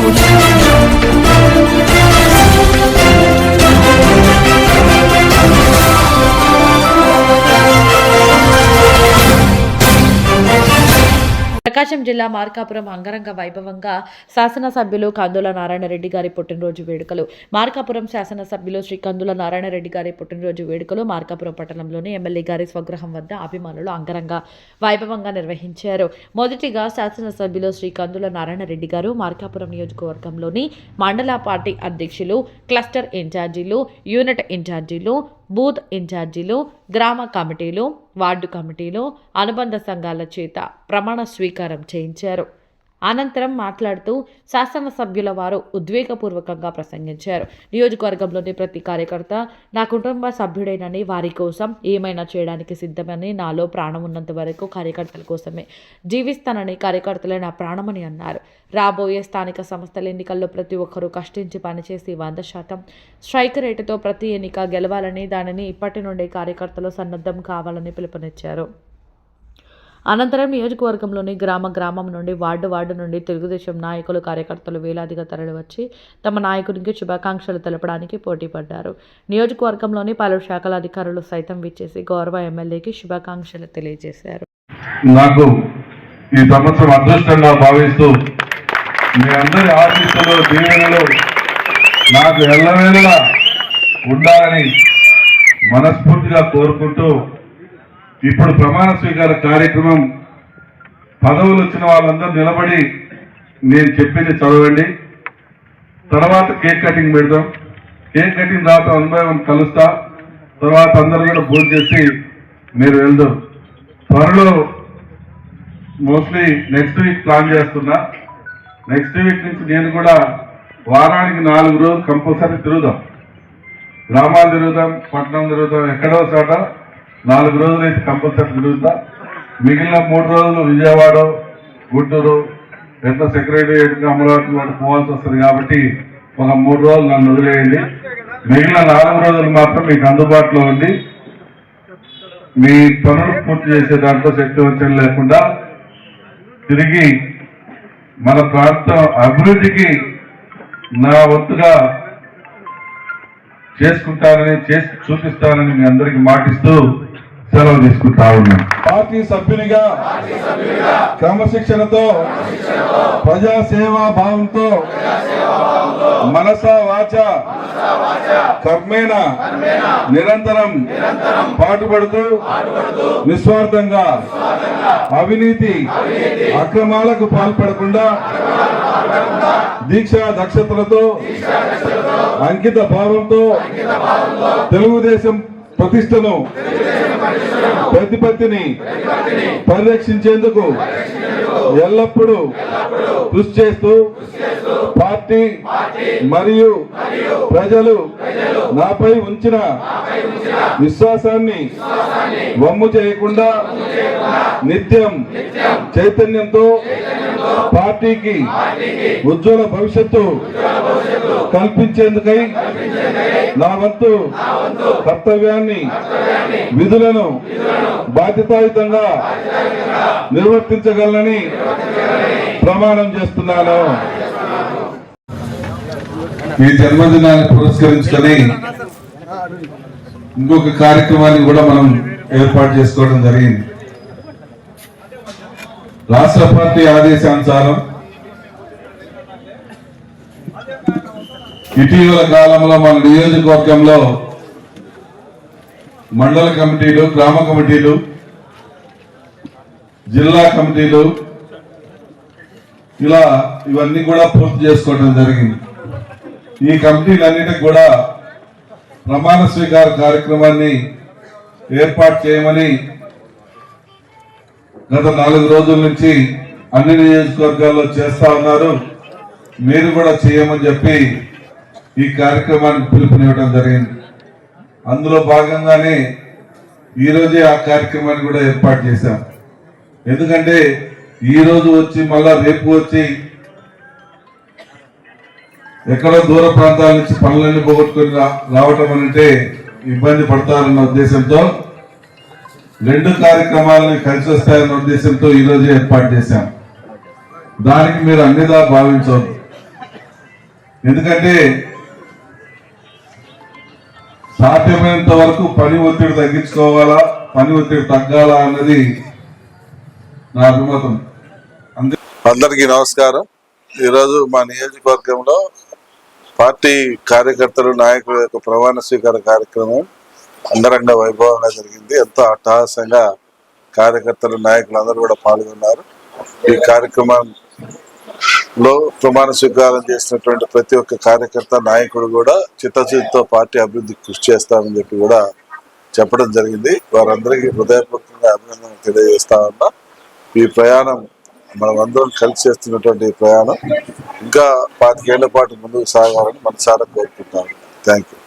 Saúde. ప్రకాశం జిల్లా మార్కాపురం అంగరంగ వైభవంగా శాసనసభ్యులు కందుల నారాయణరెడ్డి గారి పుట్టినరోజు వేడుకలు. మార్కాపురం శాసనసభ్యులు శ్రీ కందుల నారాయణరెడ్డి గారి పుట్టినరోజు వేడుకలు మార్కాపురం పట్టణంలోని ఎమ్మెల్యే గారి స్వగృహం వద్ద అభిమానులు అంగరంగ వైభవంగా నిర్వహించారు. మొదటిగా శాసనసభ్యులు శ్రీ కందుల నారాయణరెడ్డి గారు మార్కాపురం నియోజకవర్గంలోని మండల పార్టీ అధ్యక్షులు క్లస్టర్ ఇన్ఛార్జీలు యూనిట్ ఇన్ఛార్జీలు బూత్ ఇన్ఛార్జీలు గ్రామ కమిటీలు వార్డు కమిటీలు అనుబంధ సంఘాల చేత ప్రమాణ స్వీకారం చేయించారు. అనంతరం మాట్లాడుతూ శాసనసభ్యుల వారు ఉద్వేగపూర్వకంగా ప్రసంగించారు. నియోజకవర్గంలోని ప్రతి కార్యకర్త నా కుటుంబ సభ్యుడేనని వారి కోసం ఏమైనా చేయడానికి సిద్ధమని నాలో ప్రాణం ఉన్నంత వరకు కార్యకర్తల కోసమే జీవిస్తానని కార్యకర్తలే నా ప్రాణమని అన్నారు. రాబోయే స్థానిక సంస్థల ఎన్నికల్లో ప్రతి ఒక్కరూ కష్టించి పనిచేసి వంద శాతం స్ట్రైక్ రేటుతో ప్రతి ఎన్నిక గెలవాలని దానిని ఇప్పటి నుండి కార్యకర్తలు సన్నద్ధం కావాలని పిలుపునిచ్చారు. అనంతరం నియోజకవర్గంలోని గ్రామ గ్రామం నుండి వార్డు వార్డు నుండి తెలుగుదేశం నాయకులు కార్యకర్తలు వేలాదిగా తరలివచ్చి తమ నాయకునికి శుభాకాంక్షలు తెలపడానికి పోటీ పడ్డారు. నియోజకవర్గంలోని పలు శాఖల అధికారులు సైతం విచ్చేసి గౌరవ ఎమ్మెల్యేకి శుభాకాంక్షలు తెలియజేశారు. నాకు ఈ సంవత్సరం అదృష్టంగా భావిస్తూ మీ అందరి ఆశీస్సులు దీవెనలు నాకు ఎల్లవేళలా ఉండాలని మనస్ఫూర్తిగా కోరుకుంటూ ఇప్పుడు ప్రమాణ స్వీకార కార్యక్రమం పదవులు వచ్చిన వాళ్ళందరూ నిలబడి నేను చెప్పింది చదవండి. తర్వాత కేక్ కటింగ్ పెడదాం. కేక్ కటింగ్ తర్వాత అనుభవం కలుస్తా. తర్వాత అందరూ కూడా భోజనం చేసి మీరు వెళ్దాం. త్వరలో మోస్ట్లీ నెక్స్ట్ వీక్ ప్లాన్ చేస్తున్నా. నెక్స్ట్ వీక్ నుంచి నేను కూడా వారానికి నాలుగు రోజులు కంపల్సరీ తిరుగుదాం. గ్రామాలు తిరుగుదాం పట్టణం తిరుగుదాం ఎక్కడో చోట నాలుగు రోజులు అయితే కంపల్సరీ తిరుగుతా మిగిలిన మూడు రోజులు విజయవాడ గుంటూరు ఎంత సెక్రటరియట్ అమరావతి వాడు పోవాల్సి వస్తుంది కాబట్టి ఒక మూడు రోజులు నన్ను వదిలేయండి. మిగిలిన నాలుగు రోజులు మాత్రం మీకు అందుబాటులో ఉండి మీ పనులు పూర్తి చేసే దాంట్లో శక్తి వంచన లేకుండా తిరిగి మన ప్రాంతం అభివృద్ధికి నా వంతుగా చేసుకుంటానని చేసి చూపిస్తానని మీ అందరికీ మాటిస్తూ సెలవు తీసుకుంటా ఉన్నాను పార్టీ సభ్యునిగా క్రమశిక్షణతో ప్రజా సేవా భావంతో మనస వాచ కర్మేణ నిరంతరం పాటుపడుతూ నిస్వార్థంగా అవినీతి అక్రమాలకు పాల్పడకుండా దీక్ష దక్షతలతో అంకిత భావంతో తెలుగుదేశం ప్రతిష్టను ప్రతిపత్తిని పరిరక్షించేందుకు ఎల్లప్పుడూ కృషి చేస్తూ పార్టీ మరియు ప్రజలు నాపై ఉంచిన విశ్వాసాన్ని వమ్ము చేయకుండా నిత్యం చైతన్యంతో పార్టీకి ఉజ్వల భవిష్యత్తు కల్పించేందుకై నా వంతు కర్తవ్యాన్ని విధులను బాధ్యతాయుతంగా నిర్వర్తించగలనని ప్రమాణం చేస్తున్నాను. ఈ జన్మదినాన్ని పురస్కరించుకొని ఇంకొక కార్యక్రమాన్ని కూడా మనం ఏర్పాటు చేసుకోవడం జరిగింది. రాష్ట్ర పార్టీ ఆదేశానుసారం ఇటీవల కాలంలో మన నియోజకవర్గంలో మండల కమిటీలు గ్రామ కమిటీలు జిల్లా కమిటీలు ఇలా ఇవన్నీ కూడా పూర్తి చేసుకోవడం జరిగింది. ఈ కమిటీలన్నిటికి కూడా ప్రమాణ స్వీకార కార్యక్రమాన్ని ఏర్పాటు చేయమని గత నాలుగు రోజుల నుంచి అన్ని నియోజకవర్గాల్లో చేస్తా ఉన్నారు. మీరు కూడా చేయమని చెప్పి ఈ కార్యక్రమానికి పిలుపునివ్వడం జరిగింది. అందులో భాగంగానే ఈరోజే ఆ కార్యక్రమాన్ని కూడా ఏర్పాటు చేశాం. ఎందుకంటే ఈరోజు వచ్చి మళ్ళా రేపు వచ్చి ఎక్కడో దూర ప్రాంతాల నుంచి పనులన్నీ పోగొట్టుకుని రావటం అంటే ఇబ్బంది పడతారన్న ఉద్దేశంతో రెండు కార్యక్రమాలని కలిసి వస్తాయన్న ఉద్దేశంతో ఈరోజు ఏర్పాటు చేశాం. దానికి మీరు అన్నిదా భావించవద్దు. ఎందుకంటే సాధ్యమైనంత వరకు పని ఒత్తిడి తగ్గించుకోవాలా పని ఒత్తిడి తగ్గాలా అన్నది నా అభిమతం అందరికీ నమస్కారం. ఈరోజు మా నియోజకవర్గంలో పార్టీ కార్యకర్తలు నాయకుల యొక్క ప్రమాణ స్వీకార కార్యక్రమం అంగరంగ వైభవంగా జరిగింది. ఎంతో అట్టహాసంగా కార్యకర్తలు నాయకులు అందరూ కూడా పాల్గొన్నారు. ఈ కార్యక్రమంలో ప్రమాణ స్వీకారం చేసినటువంటి ప్రతి ఒక్క కార్యకర్త నాయకుడు కూడా చిత్తశుద్ధితో పార్టీ అభివృద్ధికి కృషి చేస్తామని చెప్పి కూడా చెప్పడం జరిగింది. వారందరికీ హృదయపూర్వకంగా అభినందనలు తెలియజేస్తా ఉన్నా. ఈ ప్రయాణం మనం అందరం కలిసి చేస్తున్నటువంటి ఈ ప్రయాణం ఇంకా పాతికేళ్ళ పాటు ముందుకు సాగాలని మనసారా కోరుకుంటాము థ్యాంక్ యూ